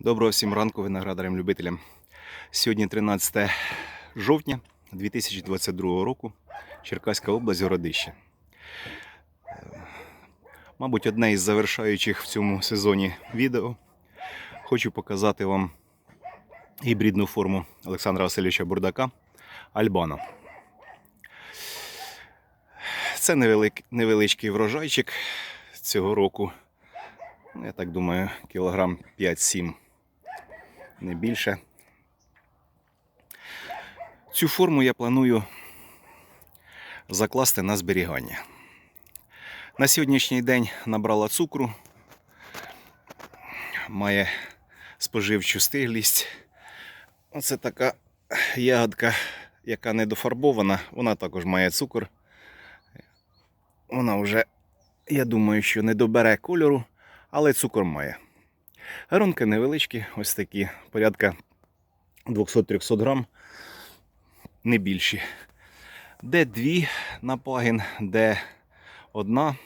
Доброго всім ранку виноградарям-любителям. Сьогодні 13 жовтня 2022 року, Черкаська область, Городище. Е, Мабуть, одне із завершаючих в цьому сезоні відео. Хочу показати вам гібридну форму Олександра Васильовича Бурдака Альбана. Це невеличкий врожайчик цього року. Я так думаю, кілограм 5-7, не більше. Цю форму я планую закласти на зберігання. На сьогоднішній день набрала цукру, має споживчу стиглість. Оце така ягодка, яка не дофарбована, вона також має цукор. Вона вже, я думаю, що не добере кольору, але цукор має. Гронки невеличкі, ось такі, порядка 200-300 грам, не більші. Де дві на пагін, де одна.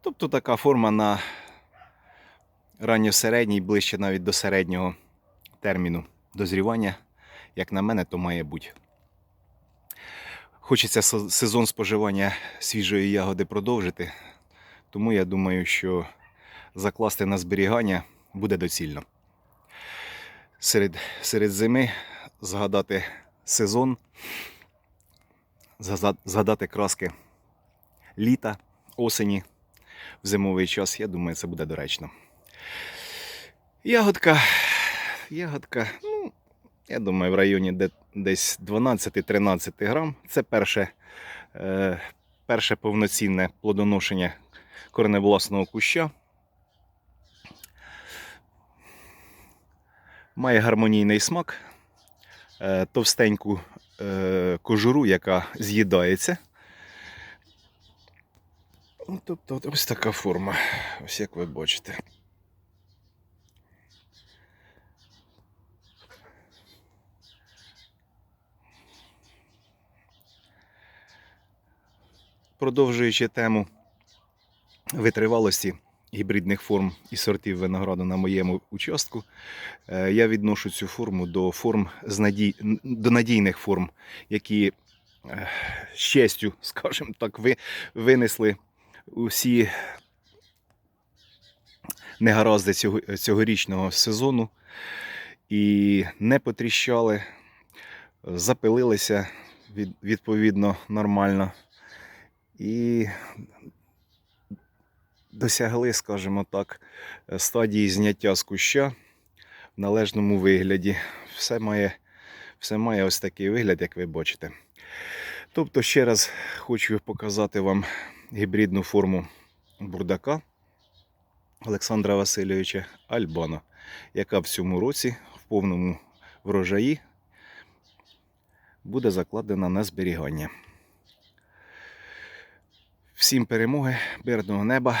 Тобто така форма на ранньосередній, ближче навіть до середнього терміну дозрівання, як на мене, то має бути. Хочеться сезон споживання свіжої ягоди продовжити, тому я думаю, що закласти на зберігання буде доцільно. Серед, серед зими згадати сезон, згадати краски літа, осені в зимовий час, я думаю, це буде доречно. Ягодка, ягодка, ну, я думаю, в районі де, десь 12-13 грам. Це перше, е, перше повноцінне плодоношення кореневласного куща. Має гармонійний смак, е, товстеньку е, кожуру, яка з'їдається. Ну, Тобто ось така форма, ось як ви бачите. Продовжуючи тему витривалості гібридних форм і сортів винограду на моєму участку, е, я відношу цю форму до форм з надій... до надійних форм, які е, з честю, скажімо так, ви... винесли усі негаразди цього... цьогорічного сезону і не потріщали, запилилися від... відповідно нормально. І досягли, скажімо так, стадії зняття з куща в належному вигляді. Все має, все має ось такий вигляд, як ви бачите. Тобто, ще раз хочу показати вам гібридну форму бурдака Олександра Васильовича Альбана, яка в цьому році в повному врожаї буде закладена на зберігання. Всім перемоги, мирного неба.